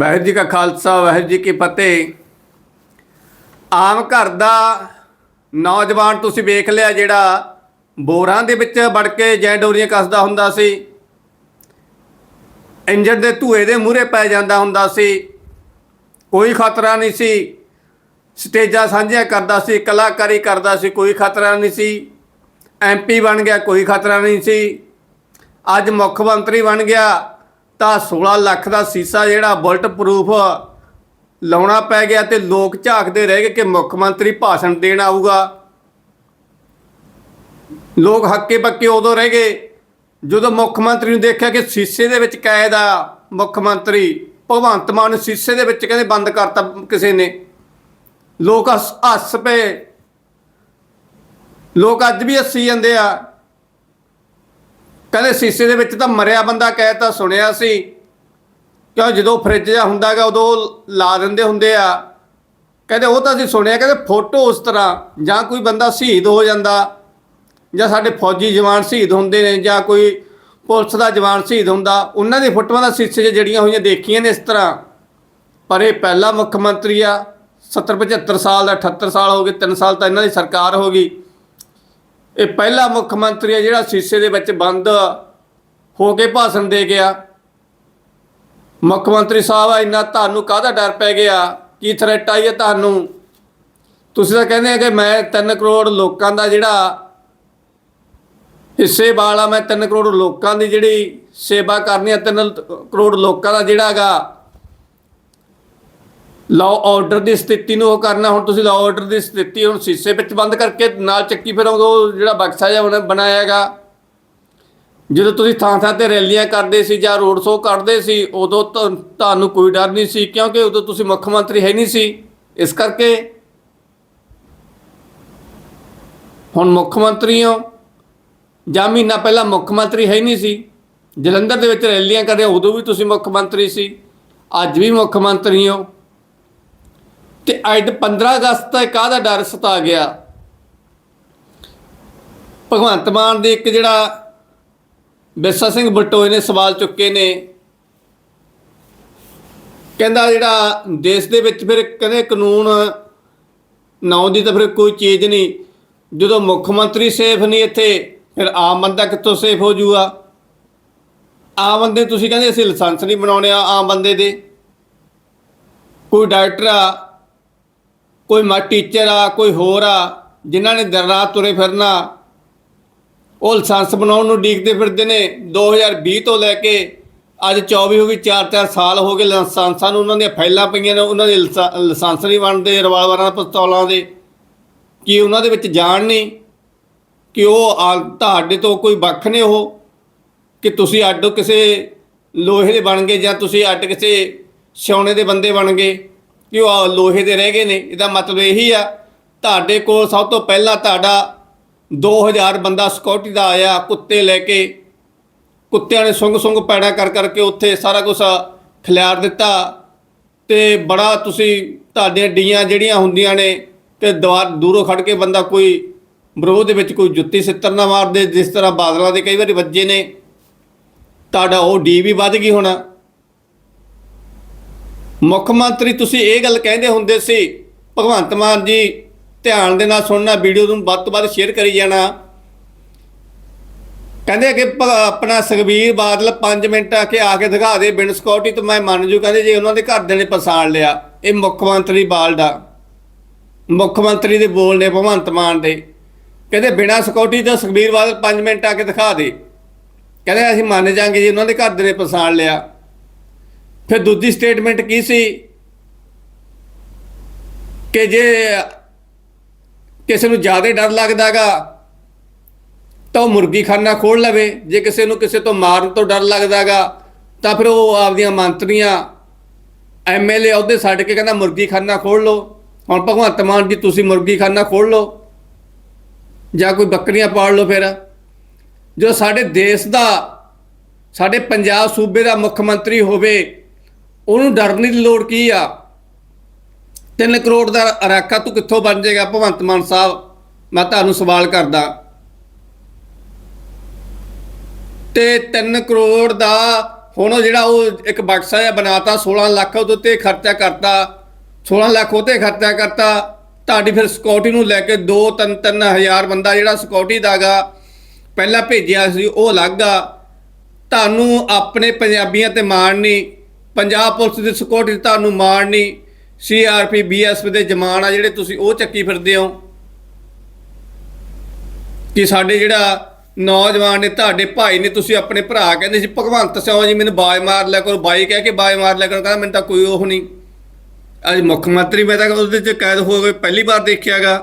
ਵਾਹਿਗੁਰੂ ਜੀ ਕਾ ਖਾਲਸਾ, ਵਾਹਿਗੁਰੂ ਜੀ ਕੀ ਫਤਿਹ। ਆਮ ਘਰ ਦਾ ਨੌਜਵਾਨ ਤੁਸੀਂ ਵੇਖ ਲਿਆ ਜਿਹੜਾ ਬੋਰਾਂ ਦੇ ਵਿੱਚ ਵੜ ਕੇ ਜੈ ਡੋਰੀਆਂ ਕੱਸਦਾ ਹੁੰਦਾ ਸੀ। ਇੰਜਣ ਦੇ ਧੂਏ ਦੇ ਮੂਹਰੇ ਪੈ ਜਾਂਦਾ ਹੁੰਦਾ ਸੀ। ਕੋਈ ਖਤਰਾ ਨਹੀਂ ਸੀ। ਸਟੇਜਾਂ ਸਾਂਝੀਆਂ ਕਰਦਾ ਸੀ, ਕਲਾਕਾਰੀ ਕਰਦਾ ਸੀ, ਕੋਈ ਖਤਰਾ ਨਹੀਂ ਸੀ। ਐਮਪੀ ਬਣ ਗਿਆ, ਕੋਈ ਖਤਰਾ ਨਹੀਂ ਸੀ। ਅੱਜ ਮੁੱਖ ਮੰਤਰੀ ਬਣ ਗਿਆ। ਤਾਂ 16 ਲੱਖ ਦਾ ਸੀਸਾ ਜਿਹੜਾ ਬੁਲਟ ਪ੍ਰੂਫ ਲਾਉਣਾ ਪੈ ਗਿਆ ਤੇ ਲੋਕ ਝਾਕਦੇ ਰਹਿ ਗਏ ਕਿ ਮੁੱਖ ਮੰਤਰੀ ਭਾਸ਼ਣ ਦੇਣ ਆਊਗਾ। ਲੋਕ ਹੱਕੇ ਪੱਕੇ ਉਦੋਂ ਰਹਿ ਗਏ ਜਦੋਂ ਮੁੱਖ ਮੰਤਰੀ ਨੂੰ ਦੇਖਿਆ ਕਿ ਸੀਸੇ ਦੇ ਵਿੱਚ ਕੈਦ ਆ ਮੁੱਖ ਮੰਤਰੀ। ਭਗਵੰਤ ਮਾਨ ਨੂੰ ਸੀਸੇ ਦੇ ਵਿੱਚ ਕਹਿੰਦੇ ਬੰਦ ਕਰਤਾ ਕਿਸੇ ਨੇ। ਲੋਕ ਹੱਸ ਹੱਸ ਪਏ। ਲੋਕ ਅੱਜ ਵੀ ਹੱਸੀ ਜਾਂਦੇ ਆ। ਕਹਿੰਦੇ ਸੀਸੇ ਦੇ ਵਿੱਚ ਤਾਂ ਮਰਿਆ ਬੰਦਾ ਕਹਿਤਾ ਸੁਣਿਆ ਸੀ। ਕਿਉਂ ਜਦੋਂ ਫ੍ਰਿਜ ਜਾਂ ਹੁੰਦਾਗਾ ਉਦੋਂ ਲਾ ਦਿੰਦੇ ਹੁੰਦੇ ਆ। ਕਹਿੰਦੇ ਉਹ ਤਾਂ ਅਸੀਂ ਸੁਣਿਆ, ਕਹਿੰਦੇ ਫੋਟੋ ਉਸ ਤਰ੍ਹਾਂ, ਜਾਂ ਕੋਈ ਬੰਦਾ ਸ਼ਹੀਦ ਹੋ ਜਾਂਦਾ, ਜਾਂ ਸਾਡੇ ਫੌਜੀ ਜਵਾਨ ਸ਼ਹੀਦ ਹੁੰਦੇ ਨੇ, ਜਾਂ ਕੋਈ ਪੁਲਿਸ ਦਾ ਜਵਾਨ ਸ਼ਹੀਦ ਹੁੰਦਾ, ਉਹਨਾਂ ਦੀ ਫੋਟੋਆਂ ਦਾ ਸੀਸੇ 'ਚ ਜੜੀਆਂ ਹੋਈਆਂ ਦੇਖੀਆਂ ਨੇ ਇਸ ਤਰ੍ਹਾਂ। ਪਰ ਇਹ ਪਹਿਲਾ ਮੁੱਖ ਮੰਤਰੀ ਆ 70 75 ਸਾਲ ਦਾ 78 ਸਾਲ ਹੋ ਗਏ 3 ਸਾਲ ਤਾਂ ਇਹਨਾਂ ਦੀ ਸਰਕਾਰ ਹੋ ਗਈ। ਇਹ ਪਹਿਲਾ ਮੁੱਖ ਮੰਤਰੀ ਹੈ ਜਿਹੜਾ ਸ਼ੀਸ਼ੇ ਦੇ ਵਿੱਚ ਬੰਦ ਹੋ ਕੇ ਭਾਸ਼ਣ ਦੇ ਗਿਆ। ਮੁੱਖ ਮੰਤਰੀ ਸਾਹਿਬ ਆ, ਇੰਨਾ ਤੁਹਾਨੂੰ ਕਾਹਦਾ ਡਰ ਪੈ ਗਿਆ? ਕੀ ਥ੍ਰੈਟ ਆਈ ਹੈ ਤੁਹਾਨੂੰ? ਤੁਸੀਂ ਤਾਂ ਕਹਿੰਦੇ ਆ ਕਿ ਮੈਂ 3 ਕਰੋੜ ਲੋਕਾਂ ਦਾ ਜਿਹੜਾ ਹਿੱਸੇ ਵਾਲਾ, ਮੈਂ 3 ਕਰੋੜ ਲੋਕਾਂ ਦੀ ਜਿਹੜੀ ਸੇਵਾ ਕਰਨੀ ਆ 3 ਕਰੋੜ ਲੋਕਾਂ ਦਾ ਜਿਹੜਾ ਹੈਗਾ ਲਾਅ ਆਰਡਰ ਦੀ ਸਥਿਤੀ ਨੂੰ ਉਹ ਕਰਨਾ, ਹੁਣ ਤੁਸੀਂ ਲਾਅ ਆਰਡਰ ਦੀ ਸਥਿਤੀ ਹੁਣ ਸ਼ੀਸ਼ੇ ਵਿੱਚ ਬੰਦ ਕਰਕੇ ਨਾਲ ਚੱਕੀ ਫਿਰੋਗੇ ਉਹ ਜਿਹੜਾ ਬਕਸਾ ਜਿਹਾ ਉਹਨੇ ਬਣਾਇਆ ਹੈਗਾ। ਜਦੋਂ ਤੁਸੀਂ ਥਾਂ ਥਾਂ ਤੇ ਰੈਲੀਆਂ ਕਰਦੇ ਸੀ ਜਾਂ ਰੋਡ ਸ਼ੋਅ ਕਰਦੇ ਸੀ, ਉਦੋਂ ਤਾਂ ਤੁਹਾਨੂੰ ਕੋਈ ਡਰ ਨਹੀਂ ਸੀ, ਕਿਉਂਕਿ ਉਦੋਂ ਤੁਸੀਂ ਮੁੱਖ ਮੰਤਰੀ ਹੈ ਨਹੀਂ ਸੀ। ਇਸ ਕਰਕੇ ਹੁਣ ਮੁੱਖ ਮੰਤਰੀ ਹੋ ਜਾਂ ਮਹੀਨਾ ਪਹਿਲਾਂ ਮੁੱਖ ਮੰਤਰੀ ਹੈ ਨਹੀਂ ਸੀ, ਜਲੰਧਰ ਦੇ ਵਿੱਚ ਰੈਲੀਆਂ ਕਰਦੇ ਉਦੋਂ ਵੀ ਤੁਸੀਂ ਮੁੱਖ ਮੰਤਰੀ ਸੀ। ਅੱਜ ਵੀ ਮੁੱਖ ਮੰਤਰੀ ਹੋ ਤੇ ਅੱਜ 15 ਅਗਸਤ ਤੱਕ ਕਾਹਦਾ ਡਰ ਸਤਾ ਗਿਆ। ਭਗਵੰਤ ਮਾਨ ਦੇ ਇੱਕ ਜਿਹੜਾ ਬਿਰਸਾ ਸਿੰਘ ਬਟੋਏ ਨੇ ਸਵਾਲ ਚੁੱਕੇ ਨੇ। ਕਹਿੰਦਾ ਜਿਹੜਾ ਦੇਸ਼ ਦੇ ਵਿੱਚ ਫਿਰ ਕਹਿੰਦੇ ਕਾਨੂੰਨ ਨਾ ਦੀ ਤਾਂ ਫਿਰ ਕੋਈ ਚੀਜ਼ ਨਹੀਂ। ਜਦੋਂ ਮੁੱਖ ਮੰਤਰੀ ਸੇਫ ਨਹੀਂ ਇੱਥੇ, ਫਿਰ ਆਮ ਬੰਦਾ ਕਿੱਥੋਂ ਸੇਫ ਹੋ ਜੂਗਾ ਆਮ ਬੰਦੇ ਤੁਸੀਂ ਕਹਿੰਦੇ ਅਸੀਂ ਲਾਇਸੈਂਸ ਨਹੀਂ ਬਣਾਉਣੇ ਆ ਆਮ ਬੰਦੇ ਦੇ। ਕੋਈ ਡਾਕਟਰ ਆ ਕੋਈ ਮਾ ਟੀਚਰ ਆ, ਕੋਈ ਹੋਰ ਆ, ਜਿਨ੍ਹਾਂ ਨੇ ਦਿਨ ਤੁਰੇ ਫਿਰਨਾ, ਉਹ ਲਾਇਸੈਂਸ ਬਣਾਉਣ ਨੂੰ ਡੀਕਦੇ ਫਿਰਦੇ ਨੇ 2020 ਤੋਂ ਲੈ ਕੇ ਅੱਜ 24 ਹੋ ਗਈ 4-4 ਸਾਲ ਹੋ ਗਏ ਲਾਇਸੈਂਸਾਂ ਨੂੰ, ਉਹਨਾਂ ਦੀਆਂ ਫਾਈਲਾਂ ਪਈਆਂ ਨੇ, ਉਹਨਾਂ ਦੇ ਲਾਇਸੈਂ- ਲਾਇਸੈਂਸ ਨਹੀਂ ਬਣਦੇ, ਰਿਵਾਲਵਰਾਂ, ਪਿਸਤੌਲਾਂ ਦੇ, ਕਿ ਉਹਨਾਂ ਦੇ ਵਿੱਚ ਜਾਣ ਨਹੀਂ? ਕਿ ਉਹ ਤੁਹਾਡੇ ਤੋਂ ਕੋਈ ਵੱਖ ਨੇ ਉਹ? ਕਿ ਤੁਸੀਂ ਅੱਡ ਕਿਸੇ ਲੋਹੇ ਦੇ ਬਣ ਗਏ ਜਾਂ ਤੁਸੀਂ ਅੱਡ ਕਿਸੇ ਸੋਨੇ ਦੇ ਬੰਦੇ ਬਣ ਗਏ? ਕਿ ਉਹ ਲੋਹੇ ਦੇ ਰਹਿ ਗਏ ਨੇ। ਇਹਦਾ ਮਤਲਬ ਇਹੀ ਆ, ਤੁਹਾਡੇ ਕੋਲ ਸਭ ਤੋਂ ਪਹਿਲਾਂ ਤੁਹਾਡਾ 2000 ਬੰਦਾ ਸਿਕਿਉਰਿਟੀ ਦਾ ਆਇਆ, ਕੁੱਤੇ ਲੈ ਕੇ। ਕੁੱਤਿਆਂ ਨੇ ਸੁੰਗ ਸੁੰਗ ਪੈੜਾ ਕਰ ਕਰਕੇ ਉੱਥੇ ਸਾਰਾ ਕੁਝ ਖਿਲਾਰ ਦਿੱਤਾ। ਤੇ ਬੜਾ ਤੁਸੀਂ ਤੁਹਾਡੀਆਂ ਡੀਆਂ ਜਿਹੜੀਆਂ ਹੁੰਦੀਆਂ ਨੇ, ਤੇ ਦੀਵਾਰ ਦੂਰੋਂ ਖੜ ਕੇ ਬੰਦਾ ਕੋਈ ਵਿਰੋਧ ਦੇ ਵਿੱਚ ਕੋਈ ਜੁੱਤੀ ਸਿੱਤਰ ਨਾ ਮਾਰਦੇ, ਜਿਸ ਤਰ੍ਹਾਂ ਬਾਦਲਾਂ ਦੇ ਕਈ ਵਾਰੀ ਵੱਜੇ ਨੇ। ਤੁਹਾਡਾ ਉਹ ਡੀ ਵੀ ਵੱਧ ਗਈ ਹੋਣਾ। ਮੁੱਖ ਮੰਤਰੀ ਤੁਸੀਂ ਇਹ ਗੱਲ ਕਹਿੰਦੇ ਹੁੰਦੇ ਸੀ, ਭਗਵੰਤ ਮਾਨ ਜੀ ਧਿਆਨ ਦੇ ਨਾਲ ਸੁਣਨਾ, ਵੀਡੀਓ ਨੂੰ ਵੱਧ ਤੋਂ ਵੱਧ ਸ਼ੇਅਰ ਕਰੀ ਜਾਣਾ। ਕਹਿੰਦੇ ਕਿ ਭ- ਆਪਣਾ ਸੁਖਬੀਰ ਬਾਦਲ 5 ਮਿੰਟ ਆ ਕੇ ਆ ਕੇ ਦਿਖਾ ਦੇ, ਬਿਨ ਸਿਕਿਉਰਿਟੀ ਤੋਂ ਮੈਂ ਮੰਨ ਜੂ, ਕਹਿੰਦੇ ਜੇ ਉਹਨਾਂ ਦੇ ਘਰਦਿਆਂ ਨੇ ਪਛਾਣ ਲਿਆ, ਇਹ ਮੁੱਖ ਮੰਤਰੀ ਬਾਲਡਾ ਮੁੱਖ ਮੰਤਰੀ ਦੇ ਬੋਲ ਨੇ ਭਗਵੰਤ ਮਾਨ ਦੇ। ਕਹਿੰਦੇ ਬਿਨਾ ਸਿਕਿਉਰਿਟੀ ਤੋਂ ਸੁਖਬੀਰ ਬਾਦਲ 5 ਮਿੰਟ ਆ ਕੇ ਦਿਖਾ ਦੇ। ਕਹਿੰਦੇ ਅਸੀਂ ਮੰਨ ਜਾਾਂਗੇ ਜੀ ਉਹਨਾਂ ਦੇ ਘਰਦਿਆਂ ਨੇ ਪਛਾਣ ਲਿਆ। ਫਿਰ ਦੂਜੀ ਸਟੇਟਮੈਂਟ ਕੀ ਸੀ? ਕਿ ਜੇ ਕਿਸੇ ਨੂੰ ਜ਼ਿਆਦਾ ਡਰ ਲੱਗਦਾਗਾ ਤਾਂ ਉਹ ਮੁਰਗੀਖਾਨਾ ਖੋਲ ਲਵੇ। ਜੇ ਕਿਸੇ ਨੂੰ ਕਿਸੇ ਤੋਂ ਮਾਰਨ ਤੋਂ ਡਰ ਲੱਗਦਾਗਾ ਤਾਂ ਫਿਰ ਉਹ ਆਪਦੀਆਂ ਮੰਤਰੀਆਂ ਐਮਐਲਏ ਅਹੁਦੇ ਛੱਡ ਕੇ ਕਹਿੰਦਾ ਮੁਰਗੀਖਾਨਾ ਖੋਲ ਲਓ। ਹੁਣ ਭਗਵੰਤ ਮਾਨ ਜੀ, ਤੁਸੀਂ ਮੁਰਗੀਖਾਨਾ ਖੋਲ ਲਓ। ਜਾਂ ਕੋਈ ਬੱਕਰੀਆਂ ਪਾਲ ਲਓ ਫਿਰ। ਜੋ ਸਾਡੇ ਦੇਸ਼ ਦਾ, ਸਾਡੇ ਪੰਜਾਬ ਸੂਬੇ ਦਾ ਮੁੱਖ ਮੰਤਰੀ ਹੋਵੇ ਉਹਨੂੰ ਡਰਨ ਦੀ ਲੋੜ ਕੀ ਆ? 3 ਕਰੋੜ ਦਾ ਰਾਖਾ ਤੂੰ ਕਿੱਥੋਂ ਬਣ ਜਾਏਗਾ? ਭਗਵੰਤ ਮਾਨ ਸਾਹਿਬ, ਮੈਂ ਤੁਹਾਨੂੰ ਸਵਾਲ ਕਰਦਾ। ਤੇ 3 ਕਰੋੜ ਦਾ ਹੁਣ ਜਿਹੜਾ ਉਹ ਇੱਕ ਬਕਸਾ ਜਿਹਾ ਬਣਾਤਾ 16 ਲੱਖ ਉਹਦੇ 'ਤੇ ਖਰਚਾ ਕਰਤਾ। 16 ਲੱਖ ਉਹਤੇ ਖਰਚਾ ਕਰਤਾ। ਤੁਹਾਡੀ ਫਿਰ ਸਿਕਿਉਰਿਟੀ ਨੂੰ ਲੈ ਕੇ 2 3 ਤਿੰਨ ਹਜ਼ਾਰ ਬੰਦਾ ਜਿਹੜਾ ਸਿਕਿਉਰਿਟੀ ਦਾਗਾ ਪਹਿਲਾਂ ਭੇਜਿਆ ਸੀ, ਉਹ ਅਲੱਗ ਆ। ਤੁਹਾਨੂੰ ਆਪਣੇ ਪੰਜਾਬੀਆਂ ਤੇ ਮਾਣ ਨਹੀਂ ਪੰਜਾਬ ਪੁਲਿਸ ਦੀ ਸਿਕਿਉਰਿਟੀ ਤੁਹਾਨੂੰ ਮਾਣ ਨਹੀਂ ਸੀਆਰਪੀ ਬੀਐਸਪੀ ਦੇ ਜਵਾਨ ਆ ਜਿਹੜੇ ਤੁਸੀਂ ਉਹ ਚੱਕੀ ਫਿਰਦੇ ਹੋ। ਕਿ ਸਾਡੇ ਜਿਹੜਾ ਨੌਜਵਾਨ ਨੇ, ਤੁਹਾਡੇ ਭਾਈ ਨੇ ਤੁਸੀਂ ਆਪਣੇ ਭਰਾ ਕਹਿੰਦੇ ਸੀ, ਭਗਵੰਤ ਸਿੰਘ ਜੀ, ਮੈਨੂੰ ਬਾਜ ਮਾਰ ਲਿਆ ਕਰੋ। ਬਾਈ ਕਹਿ ਕੇ ਬਾਜ ਮਾਰ ਲਿਆ ਕਰੋ, ਕਹਿੰਦਾ, ਮੈਨੂੰ ਤਾਂ ਕੋਈ ਉਹ ਨਹੀਂ। ਅੱਜ ਮੁੱਖ ਮੰਤਰੀ ਮੈਂ ਤਾਂ ਉਹਦੇ ਚ ਕੈਦ ਹੋ ਗਏ ਪਹਿਲੀ ਵਾਰ ਦੇਖਿਆਗਾ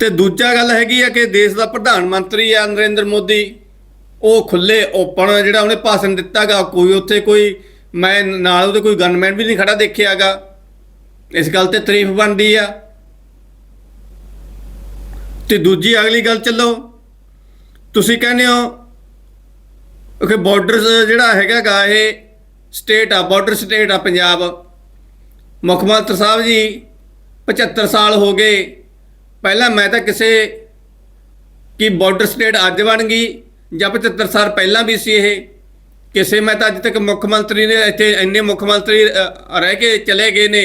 ਤੇ ਦੂਜਾ ਗੱਲ ਹੈਗੀ ਆ ਕਿ ਦੇਸ਼ ਦਾ ਪ੍ਰਧਾਨ ਮੰਤਰੀ ਆ ਨਰਿੰਦਰ ਮੋਦੀ। ਉਹ ਖੁੱਲੇ ਓਪਨ ਜਿਹੜਾ ਉਹਨੇ ਭਾਸ਼ਣ ਦਿੱਤਾਗਾ, ਕੋਈ ਉੱਥੇ ਕੋਈ, ਮੈਂ ਨਾਲ ਉਹਦੇ ਕੋਈ ਗਨਮੈਨ ਵੀ ਨਹੀਂ ਖੜਾ ਦੇਖਿਆਗਾ। ਇਸ ਗੱਲ ਤੇ ਤਾਰੀਫ ਬਣਦੀ ਆ। ਤੇ ਦੂਜੀ ਅਗਲੀ ਗੱਲ ਚੱਲੋ। ਤੁਸੀਂ ਕਹਿੰਦੇ ਹੋ ਕਿ ਬਾਰਡਰ ਜਿਹੜਾ ਹੈਗਾਗਾ, ਇਹ ਸਟੇਟ ਆ ਬਾਰਡਰ ਸਟੇਟ ਆ ਪੰਜਾਬ। ਮੁੱਖ ਮੰਤਰੀ ਸਾਹਿਬ ਜੀ 75 ਸਾਲ ਹੋ ਗਏ। ਪਹਿਲਾਂ ਮੈਂ ਤਾਂ ਕਿਸੇ ਕਿ ਬਾਰਡਰ ਸਟੇਟ ਅੱਜ ਬਣ ਗਈ। ਜਾਂ 75 ਸਾਲ ਪਹਿਲਾਂ ਵੀ ਸੀ ਇਹ, ਕਿਸੇ ਮੈਂ ਤਾਂ ਅੱਜ ਤੱਕ ਮੁੱਖ ਮੰਤਰੀ ਨੇ ਇੱਥੇ ਇੰਨੇ ਮੁੱਖ ਮੰਤਰੀ ਰਹਿ ਕੇ ਚਲੇ ਗਏ ਨੇ,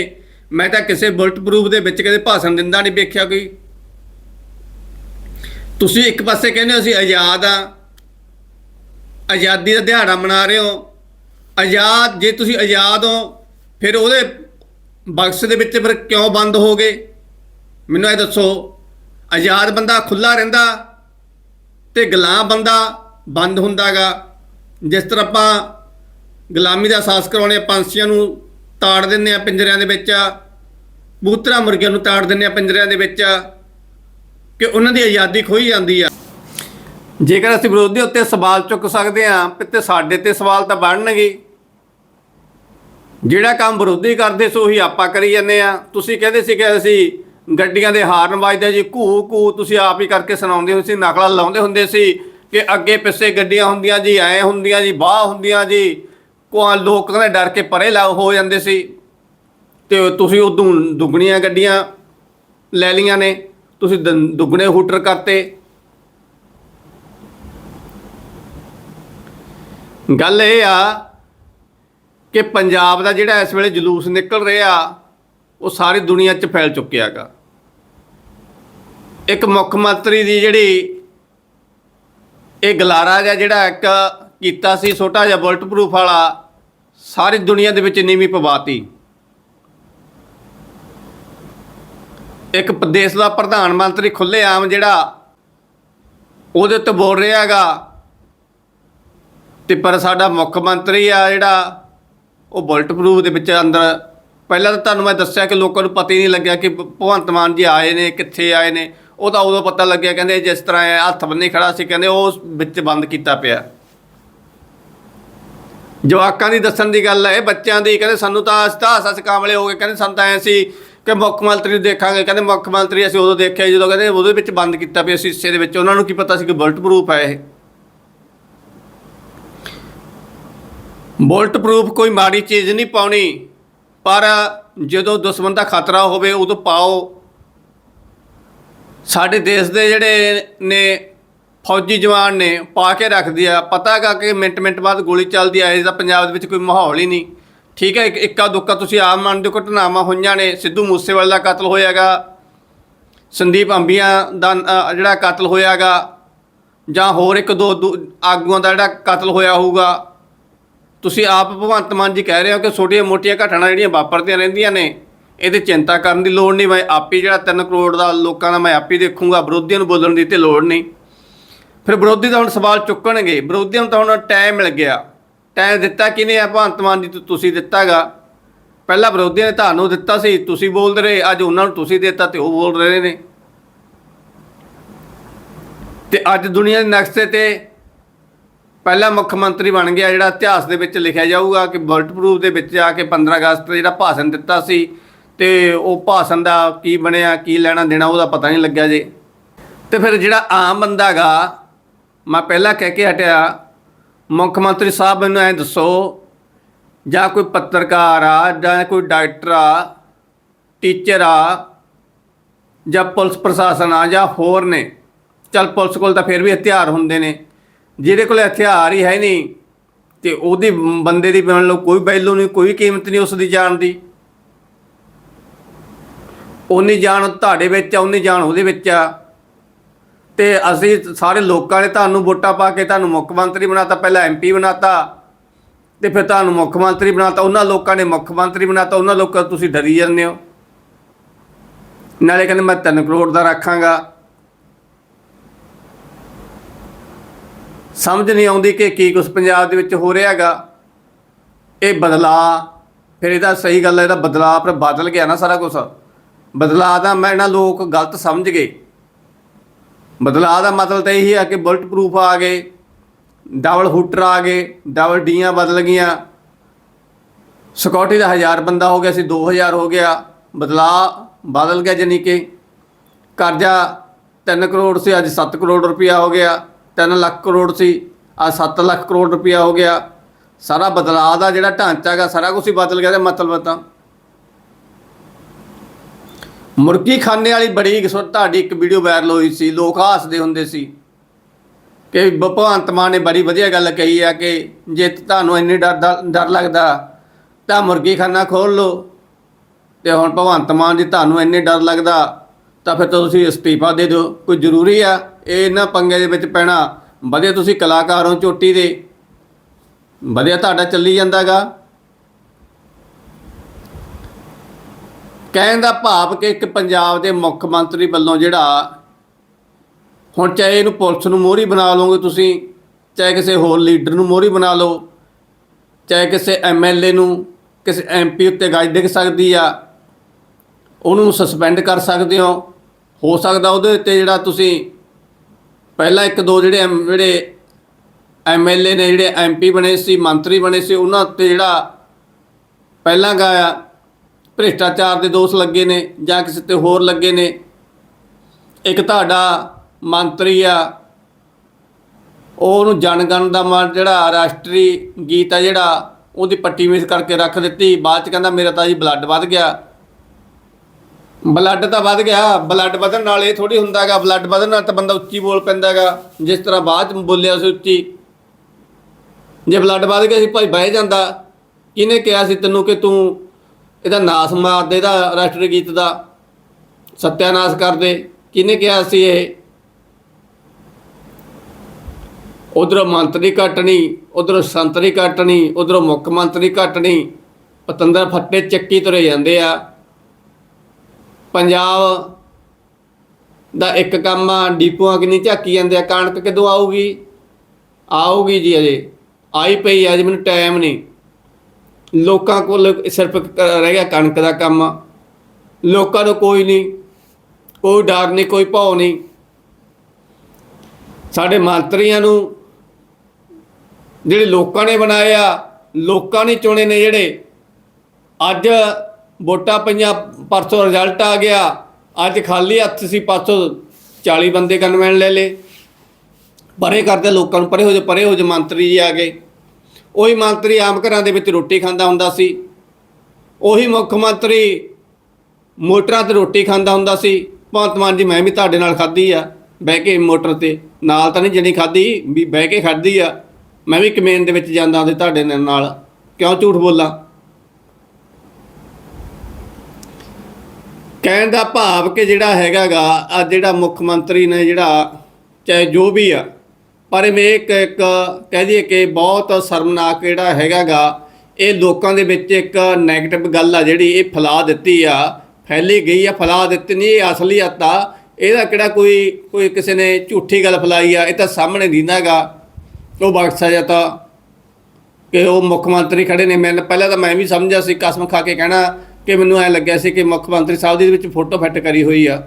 ਮੈਂ ਤਾਂ ਕਿਸੇ ਬੁਲਟ ਪ੍ਰੂਫ ਦੇ ਵਿੱਚ ਕਦੇ ਭਾਸ਼ਣ ਦਿੰਦਾ ਨਹੀਂ ਵੇਖਿਆ ਕੋਈ। ਤੁਸੀਂ ਇੱਕ ਪਾਸੇ ਕਹਿੰਦੇ ਹੋ ਅਸੀਂ ਆਜ਼ਾਦ ਆ, ਆਜ਼ਾਦੀ ਦਾ ਦਿਹਾੜਾ ਮਨਾ ਰਹੇ ਹੋ, ਆਜ਼ਾਦ, ਜੇ ਤੁਸੀਂ ਆਜ਼ਾਦ ਹੋ, ਫਿਰ ਉਹਦੇ ਬਕਸ ਦੇ ਵਿੱਚ ਫਿਰ ਕਿਉਂ ਬੰਦ ਹੋ ਗਏ? ਮੈਨੂੰ ਇਹ ਦੱਸੋ, ਆਜ਼ਾਦ ਬੰਦਾ ਖੁੱਲਾ ਰਹਿੰਦਾ ਤੇ ਗੁਲਾਮ ਬੰਦਾ ਬੰਦ ਹੁੰਦਾਗਾ। ਜਿਸ ਤਰ੍ਹਾਂ ਆਪਾਂ ਗੁਲਾਮੀ ਦਾ ਅਹਿਸਾਸ ਕਰਾਉਣੇ ਪੰਛੀਆਂ ਨੂੰ ਤਾੜ ਦਿੰਦੇ ਆ ਪਿੰਜਰਿਆਂ ਦੇ ਵਿੱਚ, ਕਬੂਤਰਾਂ ਮੁਰਗਿਆਂ ਨੂੰ ਤਾੜ ਦਿੰਦੇ ਆ ਪਿੰਜਰਿਆਂ ਦੇ ਵਿੱਚ, ਕਿ ਉਹਨਾਂ ਦੀ ਆਜ਼ਾਦੀ ਖੋਈ ਜਾਂਦੀ ਆ। ਜੇਕਰ ਅਸੀਂ ਵਿਰੋਧੀ ਉੱਤੇ ਸਵਾਲ ਚੁੱਕ ਸਕਦੇ ਹਾਂ ਤੇ ਸਾਡੇ ਤੇ ਸਵਾਲ ਤਾਂ ਬਣਨਗੇ। ਜਿਹੜਾ ਕੰਮ ਵਿਰੋਧੀ ਕਰਦੇ ਸੋ, ਉਹੀ ਆਪਾਂ ਕਰੀ ਜਾਂਦੇ ਆ ਤੁਸੀਂ ਕਹਿੰਦੇ ਸੀ ਕਿ ਅਸੀਂ ਗੱਡੀਆਂ ਦੇ ਹਾਰਨ ਵੱਜਦੇ ਜੀ ਘੂ ਘੂ ਤੁਸੀਂ ਆਪ ਹੀ ਕਰਕੇ ਸੁਣਾਉਂਦੇ ਹੁੰਦੇ ਸੀ, ਨਕਲਾਂ ਲਾਉਂਦੇ ਹੁੰਦੇ ਸੀ ਕਿ ਅੱਗੇ ਪਿੱਛੇ ਗੱਡੀਆਂ ਹੁੰਦੀਆਂ ਜੀ, ਐ ਹੁੰਦੀਆਂ ਜੀ, ਬਾਹ ਹੁੰਦੀਆਂ ਜੀ। ਕੋਈ ਲੋਕ ਕਹਿੰਦੇ ਡਰ ਕੇ ਪਰੇ ਲਾ ਹੋ ਜਾਂਦੇ ਸੀ। ਤੇ ਤੁਸੀਂ ਉਦੋਂ ਦੁੱਗਣੀਆਂ ਗੱਡੀਆਂ ਲੈ ਲੀਆਂ ਨੇ, ਤੁਸੀਂ ਦੰ- ਦੁੱਗਣੇ ਹੂਟਰ ਕਰਤੇ। ਗੱਲ ਇਹ ਆ ਕਿ ਪੰਜਾਬ ਦਾ ਜਿਹੜਾ ਇਸ ਵੇਲੇ ਜਲੂਸ ਨਿਕਲ ਰਿਹਾ, ਉਹ ਸਾਰੀ ਦੁਨੀਆ 'ਚ ਫੈਲ ਚੁੱਕਿਆਗਾ ਇੱਕ ਮੁੱਖ ਮੰਤਰੀ ਦੀ ਜਿਹੜੀ ਇਹ ਗਲਾਰਾ ਜਿਹਾ ਜਿਹੜਾ ਇੱਕ ਕੀਤਾ ਸੀ, ਛੋਟਾ ਜਿਹਾ ਬੁਲਟ ਪ੍ਰੂਫ ਵਾਲਾ, ਸਾਰੀ ਦੁਨੀਆ ਦੇ ਵਿੱਚ ਨੀਵੀਂ ਪਵਾਤੀ। ਇੱਕ ਪ੍ਰਦੇਸ਼ ਦਾ ਪ੍ਰਧਾਨ ਮੰਤਰੀ ਖੁੱਲੇ ਆਮ ਜਿਹੜਾ ਉਹਦੇ ਉੱਤੇ ਬੋਲ ਰਿਹਾ ਹੈਗਾ, ਤੇ ਪਰ ਸਾਡਾ ਮੁੱਖ ਮੰਤਰੀ ਆ ਜਿਹੜਾ, ਉਹ ਬੁਲਟ ਪ੍ਰੂਫ ਦੇ ਵਿੱਚ ਅੰਦਰ, ਪਹਿਲਾਂ ਤਾਂ ਤੁਹਾਨੂੰ ਮੈਂ ਦੱਸਿਆ ਕਿ ਲੋਕਾਂ ਨੂੰ ਪਤਾ ਹੀ ਨਹੀਂ ਲੱਗਿਆ ਕਿ ਭਗਵੰਤ ਮਾਨ ਜੀ ਆਏ ਨੇ, ਕਿੱਥੇ ਆਏ ਨੇ। ਉਹ ਤਾਂ ਉਦੋਂ ਪਤਾ ਲੱਗਿਆ, ਕਹਿੰਦੇ ਜਿਸ ਤਰ੍ਹਾਂ ਇਹ ਹੱਥ ਬੰਨੀ ਖੜਾ ਸੀ, ਕਹਿੰਦੇ ਉਹ ਵਿੱਚ ਬੰਦ ਕੀਤਾ ਪਿਆ। ਜਵਾਕਾਂ ਦੀ ਦੱਸਣ ਦੀ ਗੱਲ ਹੈ ਬੱਚਿਆਂ ਦੀ, ਕਹਿੰਦੇ ਸਾਨੂੰ ਤਾਂ ਅਸੀਂ ਤਾਂ ਸੱਚ ਕਾਮਲੇ ਹੋ ਗਏ, ਕਹਿੰਦੇ ਸਾਨੂੰ ਤਾਂ ਐ ਸੀ ਕਿ ਮੁੱਖ ਮੰਤਰੀ ਨੂੰ ਦੇਖਾਂਗੇ, ਕਹਿੰਦੇ ਮੁੱਖ ਮੰਤਰੀ ਅਸੀਂ ਉਦੋਂ ਦੇਖਿਆ ਜਦੋਂ ਕਹਿੰਦੇ ਉਹਦੇ ਵਿੱਚ ਬੰਦ ਕੀਤਾ ਪਿਆ ਸ਼ੀਸ਼ੇ ਦੇ ਵਿੱਚ। ਉਹਨਾਂ ਨੂੰ ਕੀ ਪਤਾ ਸੀ ਕਿ ਬੁਲਟ ਪ੍ਰੂਫ ਹੈ ਇਹ। ਬੁਲਟ ਪ੍ਰੂਫ ਕੋਈ ਮਾੜੀ ਚੀਜ਼ ਨਹੀਂ ਪਾਉਣੀ, ਪਰ ਜਦੋਂ ਦੁਸ਼ਮਣ ਦਾ ਖਤਰਾ ਹੋਵੇ, ਉਦੋਂ ਪਾਓ। ਸਾਡੇ ਦੇਸ਼ ਦੇ ਜਿਹੜੇ ਨੇ ਫੌਜੀ ਜਵਾਨ ਨੇ, ਪਾ ਕੇ ਰੱਖਦੀ ਆ। ਪਤਾ ਹੈਗਾ ਕਿ ਮਿੰਟ ਮਿੰਟ ਬਾਅਦ ਗੋਲੀ ਚੱਲਦੀ ਆ ਇਸ ਦਾ ਪੰਜਾਬ ਦੇ ਵਿੱਚ ਕੋਈ ਮਾਹੌਲ ਹੀ ਨਹੀਂ। ਠੀਕ ਹੈ, ਇੱਕ- ਇੱਕਾ ਦੁੱਕਾ ਤੁਸੀਂ ਆਮ ਮੰਨਦੇ ਹੋ, ਘਟਨਾਵਾਂ ਹੋਈਆਂ ਨੇ। ਸਿੱਧੂ ਮੂਸੇਵਾਲੇ ਦਾ ਕਤਲ ਹੋਇਆਗਾ। ਸੰਦੀਪ ਅੰਬੀਆਂ ਦਾ ਜਿਹੜਾ ਕਤਲ ਹੋਇਆਗਾ। ਜਾਂ ਹੋਰ ਇੱਕ ਦੋ ਦੂ- ਆਗੂਆਂ ਦਾ ਜਿਹੜਾ ਕਤਲ ਹੋਇਆ ਹੋਊਗਾ। ਤੁਸੀਂ ਆਪ ਭਗਵੰਤ ਮਾਨ ਜੀ ਕਹਿ ਰਹੇ ਹੋ ਕਿ ਛੋਟੀਆਂ ਮੋਟੀਆਂ ਘਟਨਾ ਜਿਹੜੀਆਂ ਵਾਪਰਦੀਆਂ ਰਹਿੰਦੀਆਂ ਨੇ। ਇਹਦੇ ਚਿੰਤਾ ਕਰਨ ਦੀ ਲੋੜ ਨਹੀਂ ਮੈਂ ਆਪੀ ਜਿਹੜਾ 3 ਕਰੋੜ ਦਾ ਲੋਕਾਂ ਦਾ ਮੈਂ ਆਪੀ ਦੇਖੂੰਗਾ, ਵਿਰੋਧੀਆਂ ਨੂੰ ਬੋਲਣ ਦੀ ਤੇ ਲੋੜ ਨਹੀਂ। ਫਿਰ ਵਿਰੋਧੀ ਤਾਂ ਹੁਣ ਸਵਾਲ ਚੁੱਕਣਗੇ, ਵਿਰੋਧੀਆਂ ਨੂੰ ਤਾਂ ਹੁਣ ਟਾਈਮ ਮਿਲ ਗਿਆ। ਟਾਈਮ ਦਿੱਤਾ ਕਿਹਨੇ ਆ? ਭਗਵੰਤ ਮਾਨ ਜੀ ਤੋਂ, ਤੁਸੀਂ ਦਿੱਤਾਗਾ। ਪਹਿਲਾਂ ਵਿਰੋਧੀਆਂ ਨੇ ਤੁਹਾਨੂੰ ਦਿੱਤਾ ਸੀ, ਤੁਸੀਂ ਬੋਲਦੇ ਰਹੇ, ਅੱਜ ਉਹਨਾਂ ਨੂੰ ਤੁਸੀਂ ਦਿੱਤਾ ਤੇ ਉਹ ਬੋਲ ਰਹੇ ਨੇ। ਤੇ ਅੱਜ ਦੁਨੀਆ ਦੇ ਨਕਸ਼ੇ ਤੇ ਪਹਿਲਾ ਮੁੱਖ ਮੰਤਰੀ ਬਣ ਗਿਆ ਜਿਹੜਾ ਇਤਿਹਾਸ ਦੇ ਵਿੱਚ ਲਿਖਿਆ ਜਾਊਗਾ ਕਿ ਬੁਲਟ ਪ੍ਰੂਫ ਦੇ ਵਿੱਚ ਆ ਕੇ 15 ਅਗਸਤ ਦਾ ਜਿਹੜਾ ਭਾਸ਼ਣ ਦਿੱਤਾ ਸੀ। ਤੇ ਉਹ ਭਾਸ਼ਣ ਦਾ ਕੀ ਬਣਿਆ, ਕੀ ਲੈਣਾ ਦੇਣਾ ਉਹਦਾ ਪਤਾ ਨਹੀਂ ਲੱਗਿਆ ਜੇ। ਤੇ ਫਿਰ ਜਿਹੜਾ ਆਮ ਬੰਦਾ ਗਾ ਮੈਂ ਪਹਿਲਾਂ ਕਹਿ ਕੇ ਹਟਿਆ, ਮੁੱਖ ਮੰਤਰੀ ਸਾਹਿਬ ਮੈਨੂੰ ਐ ਦੱਸੋ, ਜਾਂ ਕੋਈ ਪੱਤਰਕਾਰ ਆ, ਜਾਂ ਕੋਈ ਡਾਕਟਰ ਆ, ਟੀਚਰ ਆ, ਜਾਂ ਪੁਲਿਸ ਪ੍ਰਸ਼ਾਸਨ ਆ, ਜਾਂ ਹੋਰ ਨੇ, ਚਲ ਪੁਲਿਸ ਕੋਲ ਤਾਂ ਫਿਰ ਵੀ ਹਥਿਆਰ ਹੁੰਦੇ ਨੇ, ਜਿਹਦੇ ਕੋਲ ਹਥਿਆਰ ਹੀ ਹੈ ਨਹੀਂ, ਤੇ ਉਹਦੀ ਬੰਦੇ ਦੀ ਮੰਨ ਲਓ ਕੋਈ ਵੈਲਿਊ ਨਹੀਂ, ਕੋਈ ਕੀਮਤ ਨਹੀਂ ਉਸ ਦੀ ਜਾਨ ਦੀ। ਉਨੀ ਜਾਣ ਤੁਹਾਡੇ ਵਿੱਚ ਆ ਉਨੀ ਜਾਣ ਉਹਦੇ ਵਿੱਚ ਆ। ਤੇ ਅਸੀਂ ਸਾਰੇ ਲੋਕਾਂ ਨੇ ਤੁਹਾਨੂੰ ਵੋਟਾਂ ਪਾ ਕੇ ਤੁਹਾਨੂੰ ਮੁੱਖ ਮੰਤਰੀ ਬਣਾਤਾ, ਪਹਿਲਾਂ ਐਮਪੀ ਬਣਾਤਾ, ਤੇ ਫਿਰ ਤੁਹਾਨੂੰ ਮੁੱਖ ਮੰਤਰੀ ਬਣਾਤਾ, ਉਹਨਾਂ ਲੋਕਾਂ ਨੇ ਮੁੱਖ ਮੰਤਰੀ ਬਣਾਤਾ, ਉਹਨਾਂ ਲੋਕਾਂ ਤੁਸੀਂ ਡਰੀ ਜਾਂਦੇ ਹੋ। ਨਾਲੇ ਕਹਿੰਦੇ ਮੈਂ 3 ਕਰੋੜ ਦਾ ਰੱਖਾਂਗਾ। ਸਮਝ ਨਹੀਂ ਆਉਂਦੀ ਕਿ ਕੀ ਕੁਛ ਪੰਜਾਬ ਦੇ ਵਿੱਚ ਹੋ ਰਿਹਾ ਹੈਗਾ। ਇਹ ਬਦਲਾ ਫਿਰ ਇਹਦਾ ਸਹੀ ਗੱਲ ਹੈ, ਇਹਦਾ ਬਦਲਾ ਪਰ ਬਦਲ ਗਿਆ ਨਾ ਸਾਰਾ ਕੁਝ ਬਦਲਾਅ ਦਾ ਮੈਂ ਨਾ ਲੋਕ ਗਲਤ ਸਮਝ ਗਏ। ਬਦਲਾਅ ਦਾ ਮਤਲਬ ਤਾਂ ਇਹੀ ਹੈ ਕਿ ਬੁਲਟ ਪ੍ਰੂਫ ਆ ਗਏ ਡਬਲ ਹੂਟਰ ਆ ਗਏ ਡਬਲ ਡੀਆਂ ਬਦਲ ਗਈਆਂ। ਸਿਕਿਉਰਿਟੀ ਦਾ 1000 ਬੰਦਾ ਹੋ ਗਿਆ ਸੀ 2000 ਹੋ ਗਿਆ। ਬਦਲਾਅ ਬਦਲ ਗਿਆ ਜਾਨੀ ਕਿ। ਕਰਜ਼ਾ 3 ਕਰੋੜ ਸੀ, ਅੱਜ 7 ਕਰੋੜ ਰੁਪਇਆ ਹੋ ਗਿਆ। 3 ਲੱਖ ਕਰੋੜ ਸੀ, ਅੱਜ 7 ਲੱਖ ਕਰੋੜ ਰੁਪਇਆ ਹੋ ਗਿਆ। ਸਾਰਾ ਬਦਲਾਅ ਦਾ ਜਿਹੜਾ ਢਾਂਚਾ ਹੈਗਾ ਸਾਰਾ ਕੁਝ ਹੀ ਬਦਲ ਗਿਆ ਤੇ ਮਤਲਬ ਤਾਂ ਮੁਰਗੀ ਖਾਨੇ ਵਾਲੀ ਬੜੀ ਤੁਹਾਡੀ, ਇੱਕ ਵੀਡੀਓ ਵਾਇਰਲ ਹੋਈ ਸੀ, ਲੋਕ ਹੱਸਦੇ ਹੁੰਦੇ ਸੀ ਕਿ ਭਗਵੰਤ ਮਾਨ ਨੇ ਬੜੀ ਵਧੀਆ ਗੱਲ ਕਹੀ ਆ ਕਿ ਜੇ ਤੁਹਾਨੂੰ ਇੰਨੀ ਡਰ ਦਾ- ਡਰ ਲੱਗਦਾ ਤਾਂ ਮੁਰਗੀ ਖਾਨਾ ਖੋਲ ਲਓ ਤੇ ਹੁਣ ਭਗਵੰਤ ਮਾਨ ਜੀ ਤੁਹਾਨੂੰ ਇੰਨੇ ਡਰ ਲੱਗਦਾ ਤਾਂ ਫਿਰ ਤੁਸੀਂ ਅਸਤੀਫਾ ਦੇ ਦਿਓ, ਕੋਈ ਜ਼ਰੂਰੀ ਆ, ਇਹ ਇਹਨਾਂ ਪੰਗੇ ਦੇ ਵਿੱਚ ਪੈਣਾ। ਵਧੀਆ ਤੁਸੀਂ ਕਲਾਕਾਰ ਹੋ ਚੋਟੀ ਦੇ, ਵਧੀਆ ਤੁਹਾਡਾ ਚੱਲੀ ਜਾਂਦਾਗਾ। ਕਹਿਣ ਦਾ ਭਾਵ ਕਿ ਇੱਕ ਪੰਜਾਬ ਦੇ ਮੁੱਖ ਮੰਤਰੀ ਵੱਲੋਂ ਜਿਹੜਾ, ਹੁਣ ਚਾਹੇ ਇਹਨੂੰ ਪੁਲਿਸ ਨੂੰ ਮੋਹਰੀ ਬਣਾ ਲਓਗੇ ਤੁਸੀਂ, ਚਾਹੇ ਕਿਸੇ ਹੋਰ ਲੀਡਰ ਨੂੰ ਮੋਹਰੀ ਬਣਾ ਲਓ, ਚਾਹੇ ਕਿਸੇ ਐਮਐਲਏ ਨੂੰ, ਕਿਸੇ ਐਮਪੀ ਉੱਤੇ ਗਾਜ ਡਿੱਗ ਸਕਦੀ ਆ, ਉਹਨੂੰ ਸਸਪੈਂਡ ਕਰ ਸਕਦੇ ਹੋ। ਹੋ ਸਕਦਾ ਉਹਦੇ ਉੱਤੇ ਜਿਹੜਾ ਤੁਸੀਂ ਪਹਿਲਾਂ ਇੱਕ ਦੋ ਜਿਹੜੇ ਐਮ- ਜਿਹੜੇ ਐਮਐਲਏ ਨੇ, ਜਿਹੜੇ ਐਮਪੀ ਬਣੇ ਸੀ, ਮੰਤਰੀ ਬਣੇ ਸੀ, ਉਹਨਾਂ ਉੱਤੇ ਜਿਹੜਾ ਪਹਿਲਾਂ ਗਾਇਆ ਭ੍ਰਿਸ਼ਟਾਚਾਰ ਦੇ ਦੋਸ਼ ਲੱਗੇ ਨੇ ਜਾਂ ਕਿਸੇ ਤੇ ਹੋਰ ਲੱਗੇ ਨੇ। ਇੱਕ ਤੁਹਾਡਾ ਮੰਤਰੀ ਆ, ਉਹਨੂੰ ਜਨਗਣ ਦਾ ਮਨ ਜਿਹੜਾ ਰਾਸ਼ਟਰੀ ਗੀਤ ਆ ਜਿਹੜਾ, ਉਹਦੀ ਪੱਟੀ ਮਿਸ ਕਰਕੇ ਰੱਖ ਦਿੱਤੀ। ਬਾਅਦ ਚ ਕਹਿੰਦਾ ਮੇਰਾ ਤਾਂ ਜੀ ਬਲੱਡ ਵੱਧ ਗਿਆ। ਬਲੱਡ ਤਾਂ ਵੱਧ ਗਿਆ। ਬਲੱਡ ਵਧਣ ਨਾਲ ਇਹ ਥੋੜੀ ਹੁੰਦਾਗਾ ਬਲੱਡ ਵਧਣ ਨਾਲ ਤਾਂ ਬੰਦਾ ਉੱਚੀ ਬੋਲ ਪੈਂਦਾਗਾ ਜਿਸ ਤਰ੍ਹਾਂ ਬਾਅਦ ਚ ਬੋਲਿਆ ਸੀ ਉੱਚੀ। ਜੇ ਬਲੱਡ ਵੱਧ ਗਿਆ ਸੀ, ਭਾਈ ਬਹਿ ਜਾਂਦਾ। ਕਿਹਨੇ ਕਿਹਾ ਸੀ ਤੈਨੂੰ ਕਿ ਤੂੰ ਇਹਦਾ ਨਾਸ ਮਾਰ ਦੇ ਇਹਦਾ ਰਾਸ਼ਟਰ ਗੀਤ ਦਾ ਸਤਿਆਨਾਸ਼ ਕਰ ਦੇ ਕਿਹਨੇ ਕਿਹਾ ਸੀ ਇਹ? ਉਧਰੋਂ ਮੰਤਰੀ ਘਟਣੀ ਉਧਰੋਂ ਸੰਤਰੀ ਘਟਣੀ ਉਧਰੋਂ ਮੁੱਖ ਮੰਤਰੀ ਘਟਣੀ ਪਤੰਦਰ ਫੱਟੇ ਚੱਕੀ ਤੁਰੇ ਜਾਂਦੇ ਆ। ਪੰਜਾਬ ਦਾ ਇੱਕ ਕੰਮ ਆ, ਡੀਪੂਆਂ ਕਿੰਨੀ ਝਾਕੀ ਜਾਂਦੇ ਆ, ਕਣਕ ਕਿਦੋਂ ਆਊਗੀ? ਆਊਗੀ ਜੀ ਅਜੇ। ਆਈ ਪਈ ਆ ਜੀ, ਮੈਨੂੰ ਟਾਈਮ ਨਹੀਂ ਲੋਕਾਂ ਕੋਲ ਸਿਰਫ ਰਹਿ ਗਿਆ ਕਣਕ ਦਾ ਕੰਮ। ਲੋਕਾਂ ਨੂੰ ਕੋਈ ਨਹੀਂ, ਕੋਈ ਡਰ ਨਹੀਂ, ਕੋਈ ਭੌ ਨਹੀਂ। ਸਾਡੇ ਮੰਤਰੀਆਂ ਨੂੰ ਜਿਹੜੇ ਲੋਕਾਂ ਨੇ ਬਣਾਏ ਆ, ਲੋਕਾਂ ਨੇ ਚੁਣੇ ਨੇ ਜਿਹੜੇ, ਅੱਜ ਵੋਟਾਂ ਪਈਆਂ, ਪਰਸੋਂ ਰਿਜ਼ਲਟ ਆ ਗਿਆ, ਅੱਜ ਖਾਲੀ ਹੱਥ ਸੀ, ਪਰਸੋਂ 40 ਬੰਦੇ ਕਨਵੈਨ ਲੈ ਲੇ ਪਰੇ ਕਰਦੇ ਲੋਕਾਂ ਨੂੰ, ਪਰੇ ਹੋ ਜਾ ਪਰੇ ਹੋ ਜਾ ਮੰਤਰੀ ਜੀ ਆ ਗਏ। ਉਹੀ ਮੰਤਰੀ ਆਮ ਘਰਾਂ ਦੇ ਵਿੱਚ ਰੋਟੀ ਖਾਂਦਾ ਹੁੰਦਾ ਸੀ। ਉਹੀ ਮੁੱਖ ਮੰਤਰੀ ਮੋਟਰਾਂ ਤੇ ਰੋਟੀ ਖਾਂਦਾ ਹੁੰਦਾ ਸੀ। ਭਗਵੰਤ ਮਾਨ ਜੀ, ਮੈਂ ਵੀ ਤੁਹਾਡੇ ਨਾਲ ਖਾਧੀ ਆ। ਬਹਿ ਕੇ ਮੋਟਰ ਤੇ, ਨਾਲ ਤਾਂ ਨਹੀਂ ਜਣੀ ਖਾਧੀ, ਵੀ ਬਹਿ ਕੇ ਖਾਧੀ ਆ। ਮੈਂ ਵੀ ਕਮੇਨ ਦੇ ਵਿੱਚ ਜਾਂਦਾ ਹੁੰਦੇ ਤੁਹਾਡੇ ਨਾਲ। ਕਿਉਂ ਝੂਠ ਬੋਲਾਂ? ਕਹਿਣ ਦਾ ਭਾਵ ਕਿ ਜਿਹੜਾ ਹੈਗਾਗਾ, ਆ ਜਿਹੜਾ ਮੁੱਖ ਮੰਤਰੀ ਨੇ ਜਿਹੜਾ, ਚਾਹੇ ਜੋ ਵੀ ਆ ਪਰ ਇਹ ਇੱਕ ਇੱਕ ਕਹਿ ਦਈਏ ਕਿ ਬਹੁਤ ਸ਼ਰਮਨਾਕ ਜਿਹੜਾ ਹੈਗਾਗਾ, ਇਹ ਲੋਕਾਂ ਦੇ ਵਿੱਚ ਇੱਕ ਨੈਗੇਟਿਵ ਗੱਲ ਆ ਜਿਹੜੀ ਇਹ ਫੈਲਾ ਦਿੱਤੀ ਆ। ਫੈਲੀ ਗਈ ਆ, ਫੈਲਾ ਦਿੱਤੀ ਨਹੀਂ, ਇਹ ਅਸਲੀਅਤ ਆ। ਇਹਦਾ ਕਿਹੜਾ ਕੋਈ ਕੋਈ ਕਿਸੇ ਨੇ ਝੂਠੀ ਗੱਲ ਫੈਲਾਈ ਆ, ਇਹ ਤਾਂ ਸਾਹਮਣੇ ਦਿੰਦਾਗਾ ਉਹ ਬਖਸ਼ਾ ਜਾਂ ਤਾਂ ਕਿ ਉਹ ਮੁੱਖ ਮੰਤਰੀ ਖੜੇ ਨੇ। ਮੈਨੂੰ ਪਹਿਲਾਂ ਤਾਂ ਮੈਂ ਵੀ ਸਮਝਿਆ ਸੀ, ਕਸਮ ਖਾ ਕੇ ਕਹਿਣਾ ਕਿ ਮੈਨੂੰ ਐ ਲੱਗਿਆ ਸੀ ਕਿ ਮੁੱਖ ਮੰਤਰੀ ਸਾਹਿਬ ਦੀ ਵਿੱਚ ਫੋਟੋ ਫਿੱਟ ਕਰੀ ਹੋਈ ਆ।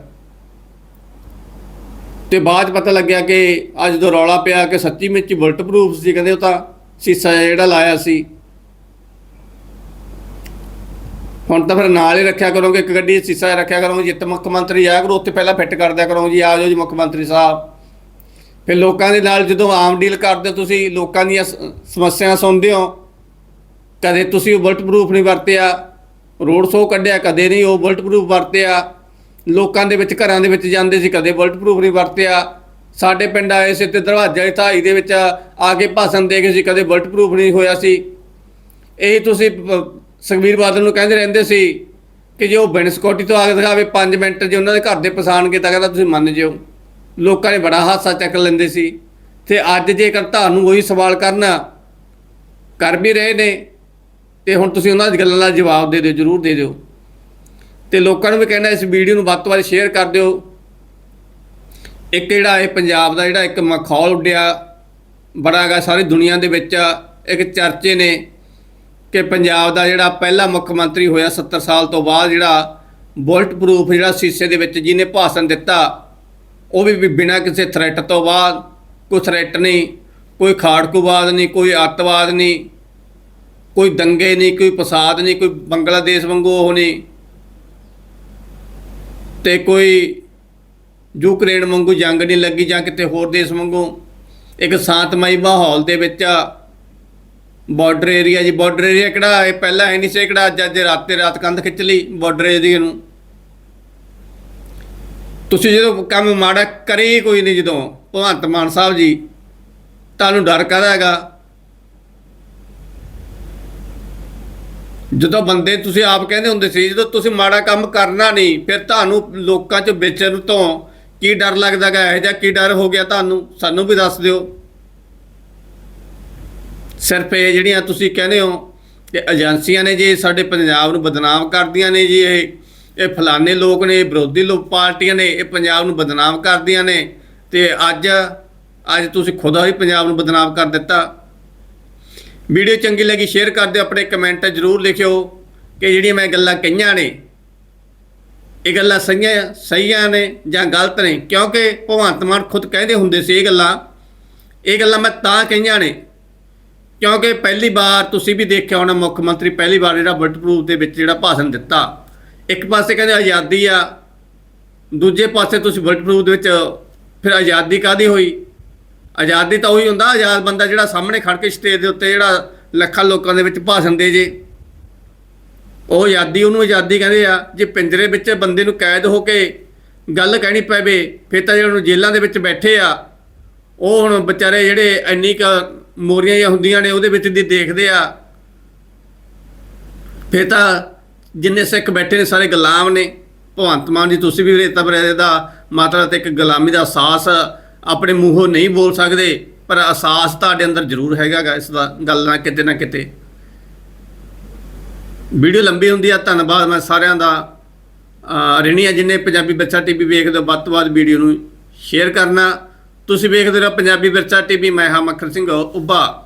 ਤੇ ਬਾਅਦ 'ਚ ਪਤਾ ਲੱਗਿਆ ਕਿ ਅੱਜ ਜਦੋਂ ਰੌਲਾ ਪਿਆ ਕਿ ਸੱਚੀ ਵਿੱਚ ਬੁਲਟ ਪ੍ਰੂਫ ਸੀ, ਕਹਿੰਦੇ ਉਹ ਤਾਂ ਸੀਸਾ ਜਿਹੜਾ ਲਾਇਆ ਸੀ। ਹੁਣ ਤਾਂ ਫਿਰ ਨਾਲ ਹੀ ਰੱਖਿਆ ਕਰੋਗੇ, ਇੱਕ ਗੱਡੀ 'ਚ ਸੀਸਾ ਰੱਖਿਆ ਕਰੋਗੇ, ਜਿੱਤ ਮੁੱਖ ਮੰਤਰੀ ਆਇਆ ਕਰੋ, ਉੱਥੇ ਪਹਿਲਾਂ ਫਿੱਟ ਕਰ ਦਿਆ ਕਰੋ ਜੀ, ਆ ਜਾਓ ਜੀ ਮੁੱਖ ਮੰਤਰੀ ਸਾਹਿਬ। ਫਿਰ ਲੋਕਾਂ ਦੇ ਨਾਲ ਜਦੋਂ ਆਮ ਡੀਲ ਕਰਦੇ ਹੋ ਤੁਸੀਂ, ਲੋਕਾਂ ਦੀਆਂ ਸ- ਸਮੱਸਿਆਵਾਂ ਸੁਣਦੇ ਹੋ, ਕਦੇ ਤੁਸੀਂ ਉਹ ਬੁਲਟ ਪ੍ਰੂਫ ਨਹੀਂ ਵਰਤਿਆ, ਰੋਡ ਸ਼ੋਅ ਕੱਢਿਆ, ਕਦੇ ਨਹੀਂ ਉਹ ਬੁਲਟ ਪ੍ਰੂਫ ਵਰਤਿਆ ਲੋਕਾਂ ਦੇ ਵਿੱਚ, ਘਰਾਂ ਦੇ ਵਿੱਚ ਜਾਂਦੇ ਸੀ, ਕਦੇ ਬੁਲਟ ਪ੍ਰੂਫ ਨਹੀਂ ਵਰਤਿਆ। ਸਾਡੇ ਪਿੰਡ ਆਏ ਸੀ ਤੇ ਦਰਵਾਜ਼ਾ ਦੀ ਢਾਈ ਦੇ ਵਿੱਚ ਆ ਕੇ ਭਾਸ਼ਣ ਦੇ ਗਏ ਸੀ, ਕਦੇ ਬੁਲਟ ਪ੍ਰੂਫ ਨਹੀਂ ਹੋਇਆ ਸੀ। ਇਹ ਤੁਸੀਂ ਸੁਖਬੀਰ ਬਾਦਲ ਨੂੰ ਕਹਿੰਦੇ ਰਹਿੰਦੇ ਸੀ ਕਿ ਜੇ ਉਹ ਬਿਨ ਸਕਿਉਰਟੀ ਤੋਂ ਆ ਕੇ ਦਿਖਾਵੇ 5 ਮਿੰਟ ਜੇ ਉਹਨਾਂ ਦੇ ਘਰ ਦੇ ਪਛਾਣ ਕੇ ਤਾਂ ਕਹਿੰਦਾ ਤੁਸੀਂ ਮੰਨ ਜਿਓ। ਲੋਕਾਂ ਨੇ ਬੜਾ ਹਾਸਾ ਚੱਕ ਲੈਂਦੇ ਸੀ। ਤੇ ਅੱਜ ਜੇਕਰ ਤੁਹਾਨੂੰ ਉਹੀ ਸਵਾਲ ਕਰਨਾ, ਕਰ ਵੀ ਰਹੇ ਨੇ, ਤੇ ਹੁਣ ਤੁਸੀਂ ਉਹਨਾਂ ਦੀ ਗੱਲਾਂ ਦਾ ਜਵਾਬ ਦੇ ਦਿਓ, ਜਰੂਰ ਦੇ ਦਿਓ। ਤੇ ਲੋਕਾਂ ਨੂੰ ਵੀ ਕਹਿੰਦਾ ਇਸ ਵੀਡੀਓ ਨੂੰ ਵੱਧ ਤੋਂ ਵੱਧ ਸ਼ੇਅਰ ਕਰ ਦਿਓ। ਇੱਕ ਜਿਹੜਾ ਇਹ ਪੰਜਾਬ ਦਾ ਜਿਹੜਾ ਇੱਕ ਮਖੌਲ ਉੱਡਿਆ, ਬੜਾ ਹੈਗਾ, ਸਾਰੀ ਦੁਨੀਆ ਦੇ ਵਿੱਚ ਇੱਕ ਚਰਚੇ ਨੇ ਕਿ ਪੰਜਾਬ ਦਾ ਜਿਹੜਾ ਪਹਿਲਾ ਮੁੱਖ ਮੰਤਰੀ ਹੋਇਆ 70 ਸਾਲ ਤੋਂ ਬਾਅਦ ਜਿਹੜਾ ਬੁਲਟ ਪ੍ਰੂਫ ਜਿਹੜਾ ਸੀਸੇ ਦੇ ਵਿੱਚ ਜਿਹਨੇ ਭਾਸ਼ਣ ਦਿੱਤਾ, ਉਹ ਵੀ ਬਿਨਾਂ ਕਿਸੇ ਥ੍ਰੈਟ ਤੋਂ ਬਾਅਦ, ਕੋਈ ਥ੍ਰੈਟ ਨਹੀਂ, ਕੋਈ ਖਾੜਕੂਵਾਦ ਨਹੀਂ, ਕੋਈ ਅੱਤਵਾਦ ਨਹੀਂ, ਕੋਈ ਦੰਗੇ ਨਹੀਂ, ਕੋਈ ਫਸਾਦ ਨਹੀਂ, ਕੋਈ ਬੰਗਲਾਦੇਸ਼ ਵਾਂਗੂ ਉਹ ਨਹੀਂ। ਤੇ ਕੋਈ ਯੂਕਰੇਨ ਵਾਂਗੂ ਜੰਗ ਨਹੀਂ ਲੱਗੀ ਜਾਂ ਕਿਤੇ ਹੋਰ ਦੇਸ਼ ਵਾਂਗੂ, ਇੱਕ ਸ਼ਾਂਤਮਈ ਮਾਹੌਲ ਦੇ ਵਿੱਚ ਬਾਰਡਰ ਏਰੀਆ ਜੀ ਬਾਰਡਰ ਏਰੀਆ ਕਿਹੜਾ ਇਹ ਪਹਿਲਾਂ ਹੈ ਨਹੀਂ ਸੀ ਕਿਹੜਾ ਅੱਜ ਅੱਜ ਰਾਤੇ ਰਾਤ ਕੰਧ ਖਿੱਚ ਲਈ ਬਾਰਡਰ ਏਰੀਆ ਨੂੰ ਤੁਸੀਂ ਜਦੋਂ ਕੰਮ ਮਾੜਾ ਕਰੇ ਹੀ ਕੋਈ ਨਹੀਂ ਜਦੋਂ, ਭਗਵੰਤ ਮਾਨ ਸਾਹਿਬ ਜੀ, ਤੁਹਾਨੂੰ ਡਰ ਕਾਹਦਾ ਹੈਗਾ? ਜਦੋਂ ਬੰਦੇ ਤੁਸੀਂ ਆਪ ਕਹਿੰਦੇ ਹੁੰਦੇ ਸੀ, ਜਦੋਂ ਤੁਸੀਂ ਮਾੜਾ ਕੰਮ ਕਰਨਾ ਨਹੀਂ, ਫਿਰ ਤੁਹਾਨੂੰ ਲੋਕਾਂ 'ਚ ਵੇਚਣ ਤੋਂ ਕੀ ਡਰ ਲੱਗਦਾਗਾ ਇਹ ਜਾਂ ਕੀ ਡਰ ਹੋ ਗਿਆ ਤੁਹਾਨੂੰ? ਸਾਨੂੰ ਵੀ ਦੱਸ ਦਿਓ। ਸਿਰਫ ਇਹ ਜਿਹੜੀਆਂ ਤੁਸੀਂ ਕਹਿੰਦੇ ਹੋ ਕਿ ਏਜੰਸੀਆਂ ਨੇ ਜੀ ਸਾਡੇ ਪੰਜਾਬ ਨੂੰ ਬਦਨਾਮ ਕਰਦੀਆਂ ਨੇ ਜੀ, ਇਹ ਇਹ ਫਲਾਣੇ ਲੋਕ ਨੇ ਵਿਰੋਧੀ ਲੋਕ ਪਾਰਟੀਆਂ ਨੇ, ਇਹ ਪੰਜਾਬ ਨੂੰ ਬਦਨਾਮ ਕਰਦੀਆਂ ਨੇ ਤੇ ਅੱਜ ਅੱਜ ਤੁਸੀਂ ਖੁਦ ਹੀ ਪੰਜਾਬ ਨੂੰ ਬਦਨਾਮ ਕਰ ਦਿੱਤਾ। ਵੀਡੀਓ ਚੰਗੀ ਲੱਗੀ ਸ਼ੇਅਰ ਕਰ ਦਿਓ, ਆਪਣੇ ਕਮੈਂਟ ਜ਼ਰੂਰ ਲਿਖਿਓ ਕਿ ਜਿਹੜੀਆਂ ਮੈਂ ਗੱਲਾਂ ਕਹੀਆਂ ਨੇ, ਇਹ ਗੱਲਾਂ ਸਹੀਆਂ ਸਹੀਆਂ ਨੇ ਜਾਂ ਗਲਤ ਨੇ? ਕਿਉਂਕਿ ਭਗਵੰਤ ਮਾਨ ਖੁਦ ਕਹਿੰਦੇ ਹੁੰਦੇ ਸੀ ਇਹ ਗੱਲਾਂ ਇਹ ਗੱਲਾਂ ਮੈਂ ਤਾਂ ਕਹੀਆਂ ਨੇ, ਕਿਉਂਕਿ ਪਹਿਲੀ ਵਾਰ ਤੁਸੀਂ ਵੀ ਦੇਖਿਆ ਹੋਣਾ, ਮੁੱਖ ਮੰਤਰੀ ਪਹਿਲੀ ਵਾਰ ਜਿਹੜਾ ਬੁਲਟ ਪ੍ਰੂਫ ਦੇ ਵਿੱਚ ਜਿਹੜਾ ਭਾਸ਼ਣ ਦਿੱਤਾ। ਇੱਕ ਪਾਸੇ ਕਹਿੰਦੇ ਆਜ਼ਾਦੀ ਆ, ਦੂਜੇ ਪਾਸੇ ਤੁਸੀਂ ਬੁਲਟ ਪ੍ਰੂਫ ਦੇ ਵਿੱਚ ਫਿਰ ਆਜ਼ਾਦੀ ਕਾਦੀ ਹੋਈ? ਆਜ਼ਾਦੀ ਤਾਂ ਉਹੀ ਹੁੰਦਾ, ਆਜ਼ਾਦ ਬੰਦਾ ਜਿਹੜਾ ਸਾਹਮਣੇ ਖੜ ਕੇ ਸਟੇਜ ਦੇ ਉੱਤੇ ਜਿਹੜਾ ਲੱਖਾਂ ਲੋਕਾਂ ਦੇ ਵਿੱਚ ਭਾਸ਼ਣ ਦੇ ਜੇ। ਉਹ ਆਜ਼ਾਦੀ, ਉਹਨੂੰ ਆਜ਼ਾਦੀ ਕਹਿੰਦੇ ਆ, ਜੇ ਪਿੰਜਰੇ ਵਿੱਚ ਬੰਦੇ ਨੂੰ ਕੈਦ ਹੋ ਕੇ ਗੱਲ ਕਹਿਣੀ ਪਵੇ, ਫਿਰ ਤਾਂ ਜਿਹੜੇ ਉਹਨੂੰ ਜੇਲ੍ਹਾਂ ਦੇ ਵਿੱਚ ਬੈਠੇ ਆ, ਉਹ ਹੁਣ ਵਿਚਾਰੇ ਜਿਹੜੇ ਇੰਨੀ ਕ ਮੋਰੀਆਂ ਜਿਹੀਆਂ ਹੁੰਦੀਆਂ ਨੇ, ਉਹਦੇ ਵਿੱਚ ਦੀ ਦੇਖਦੇ ਆ। ਫਿਰ ਤਾਂ ਜਿੰਨੇ ਸਿੱਖ ਬੈਠੇ ਨੇ, ਸਾਰੇ ਗੁਲਾਮ ਨੇ। ਭਗਵੰਤ ਮਾਨ ਜੀ, ਤੁਸੀਂ ਵੀ ਰੇਤਾ ਬਰੇਦੇ ਦਾ ਮਾਤਰਾ ਤੇ ਇੱਕ ਗੁਲਾਮੀ ਦਾ ਅਹਿਸਾਸ ਆਪਣੇ ਮੂੰਹੋਂ ਨਹੀਂ ਬੋਲ ਸਕਦੇ, ਪਰ ਅਹਿਸਾਸ ਤੁਹਾਡੇ ਅੰਦਰ ਜ਼ਰੂਰ ਹੈਗਾ ਗਾ ਇਸ ਦਾ ਗੱਲ ਨਾ ਕਿਤੇ ਨਾ ਕਿਤੇ। ਵੀਡੀਓ ਲੰਬੀ ਹੁੰਦੀ ਆ, ਧੰਨਵਾਦ ਮੈਂ ਸਾਰਿਆਂ ਦਾ। ਅਹ ਰਿਣੀ ਆ ਜਿੰਨੇ ਪੰਜਾਬੀ ਬੱਚਾ ਟੀਵੀ ਵੇਖਦੇ ਹੋ, ਵੱਧ ਤੋਂ ਵੱਧ ਵੀਡੀਓ ਨੂੰ ਸ਼ੇਅਰ ਕਰਨਾ। ਤੁਸੀਂ ਵੇਖਦੇ ਰਹੋ ਪੰਜਾਬੀ ਬੱਚਾ ਟੀਵੀ ਮੈਂ ਹਾਂ ਮੱਖਰ ਸਿੰਘ, ਉੱਭਾ।